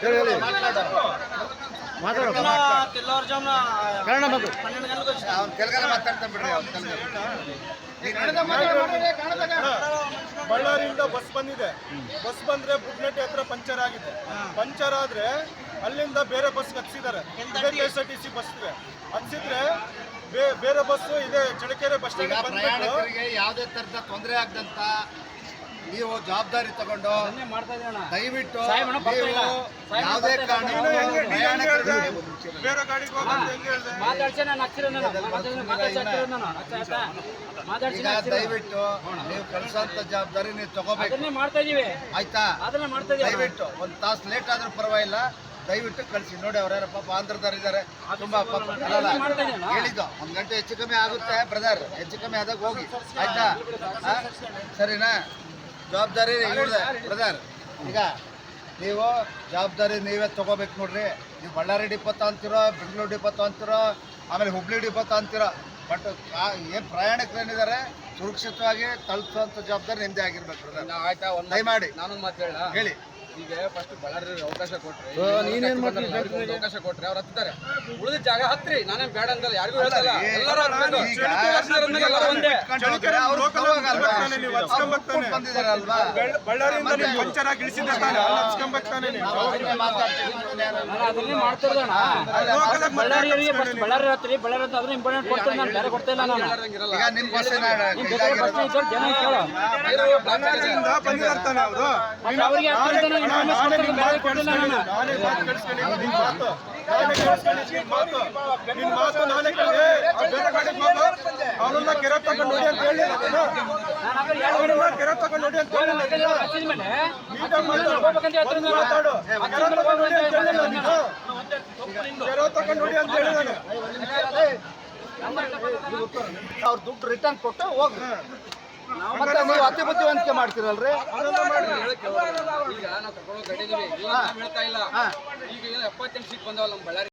ಹೇಳಿ ಹೇಳಿ ಮಾತಾಡು తెల్లవారుజామున ಕನ್ನಡ ಮಾತು పన్నెండు గంటలకు వచ్చిన ಅವ್ನು ತೆಲುಗಲ್ಲ ಮಾತಾಡ್ತಾನೆ ಬಿಡ್ರಿ ಅವ್ನು ಬಳ್ಳಾರಿಯಿಂದ ಬಸ್ ಬಂದಿದೆ ಬಸ್ ಬಂದ್ರೆ ಬುಗ್ನಟ್ಟಿ ಹತ್ರ ಪಂಚರ್ ಆಗಿದೆ ಪಂಚರ್ ಆದ್ರೆ ಅಲ್ಲಿಂದ ಬೇರೆ ಬಸ್ ಹತ್ಸಿದ್ದಾರೆ ಇದೇ K S R T C bus ಇದೆ ಹತ್ಸಿದ್ರೆ ಬೇ- ಬೇರೆ ಬಸ್ ಇದೆ ಚಳ್ಳಕೆರೆ ಬಸ್ ಈಗ ಸ್ಟ್ಯಾಂಡ್ ಬಂದ್ಬಿಟ್ಟು ಪ್ರಯಾಣಿಕರಿಗೆ ಯಾವುದೇ ತರದ ತೊಂದರೆ ಆಗದಂತ ನೀವು ಜವಾಬ್ದಾರಿ ತಗೊಂಡು ದಯವಿಟ್ಟು ಯಾವುದೇ ಕಾರಣ ದಯವಿಟ್ಟು ನೀವು ಕಳ್ಸೋಂಥ ಜವಾಬ್ದಾರಿ ನೀವು ತಗೋಬೇಕು. ಆಯ್ತಾ? ದಯವಿಟ್ಟು ಒಂದು ತಾಸು ಲೇಟ್ ಆದ್ರೂ ಪರವಾಗಿಲ್ಲ. ದಯವಿಟ್ಟು ಕಳಿಸಿ. ನೋಡಿ ಅವ್ರ್ಯಾರ ಪಾಪ ಆಂಧ್ರದವ್ರು ಇದ್ದಾರೆ ತುಂಬಾ ಪಾಪ? ಹೇಳಿದ್ದು ಒಂದ್ ಗಂಟೆ ಹೆಚ್ಚು ಕಮ್ಮಿ ಆಗುತ್ತೆ ಬ್ರದರ್ ಹೆಚ್ಚು ಕಮ್ಮಿ ಆದಾಗ ಹೋಗಿ. ಆಯ್ತಾ? ಸರಿನಾ? ಜವಾಬ್ದಾರಿ ಇವ್ರದೇ ಬ್ರದರ್ ಈಗ ನೀವು ಜವಾಬ್ದಾರಿ ನೀವೇ ತಗೋಬೇಕು ನೋಡ್ರಿ. ನೀವು ಬಳ್ಳಾರಿ ಡಿಪೋ ಅಂತೀರೋ ಬೆಂಗಳೂರು ಡಿಪೋ ಅಂತೀರೋ ಆಮೇಲೆ ಹುಬ್ಳಿ ಡಿಪೋ ಅಂತೀರೋ. ಬಟ್ ಏನು ಪ್ರಯಾಣಿಕರು ಏನಿದ್ದಾರೆ ಸುರಕ್ಷಿತವಾಗಿ ತಲುಪಿಸುವಂಥ ಜವಾಬ್ದಾರಿ ನಿಮ್ಮದೇ ಆಗಿರ್ಬೇಕು ಬ್ರದರ್ ಆಯ್ತಾ ಒಂದು ಮಾಡಿ ನಾನೊಂದು ಮಾತು ಹೇಳ ಹೇಳಿ. ಈಗ ಫಸ್ಟ್ ಬಳ್ಳಾರಿ ಅವಕಾಶ ಕೊಟ್ರಿ ನೀನೇನ್? ಅವಕಾಶ ಕೊಟ್ರಿ ಅವ್ರು ಹತ್ತಾರೆ. ಉಳಿದ ಜಾಗ ಹತ್ರಿ. ನಾನೇನ್ ಬೇಡ ಅಂತಲ್ಲ ಯಾರಿಗೂ ಹೇಳ್ತಲ್ಲ ಎಲ್ಲರೂ ಒಂದೇ. ಬಳ್ಳಾರಿಯಿಂದ ನೀವು ಪಂಚರ್ ತಾನೆ ಅದನ್ನೇ ಮಾಡ್ತಿರೋದಣ್ಣ. ಬಳ್ಳಾರಿಯವರಿಗೆ ಫಸ್ಟ್ ಬಳ್ಳಾರಿ ಹತ್ರಿ ಬಳ್ಳಾರಿ ಅದನ್ನ ಇಂಪಾರ್ಟೆಂಟ್ ಕೊಡ್ತೀನಿ ನಾನು ಬೇರೆ ಕೊಡ್ತಾ ಇಲ್ಲ ನಾನು. ಈಗ ನಿಮ್ ಬಸ್ ನಿಮ್ ಬೇಕಾದ್ರೆ ಬಸ್ ಜನ ಕೇಳೋ ಬಳ್ಳಾರಿಯಿಂದ ಬಂದಿರ್ತಾನೆ ಅವರು. ಮತ್ತೆ ಅವ್ರಿಗೆ ನಾನು ನಾನು ನಾನೇ ನಿನ್ ನಾನೇ ನಿನ್ ನಾನೇ ಅವನನ್ನ ಕೆರೆ ತಗೊಂಡು ನೋಡಿ ಅಂತ ಹೇಳಿ. ನಾನು ನಾನು ಅವನನ್ನ ಕೆರೆ ತಗೊಂಡು ನೋಡಿ ಅಂತ ನೀನು. ಮಾತಾಡು. ನಾನು. ಮಾತಾಡು. ಕೆರೆ ತಗೊಂಡು ನೋಡಿ ಅಂತ ನೀನು. ಕೆರೆ ತಗೊಂಡು ನೋಡಿ ಅಂತ ಹೇಳಿದ ಅವ್ರ ದುಡ್ಡು ರಿಟರ್ನ್ ಕೊಟ್ಟು ಹೋಗ್ರಿ ಮತ್ತೆ ನೀವು ಅತಿ ಬುದ್ಧಿವಂತಿಕೆ ಮಾಡ್ತೀರಲ್ರಿ? ಈಗ ನಾವು ಹೇಳ್ತಾ ಇಲ್ಲ. ಈಗ ಎಪ್ಪತ್ತೆಂಟು ಸೀಟ್ ಬಂದವಲ್ಲ ನಮ್ಮ ಬಳ್ಳಾರಿ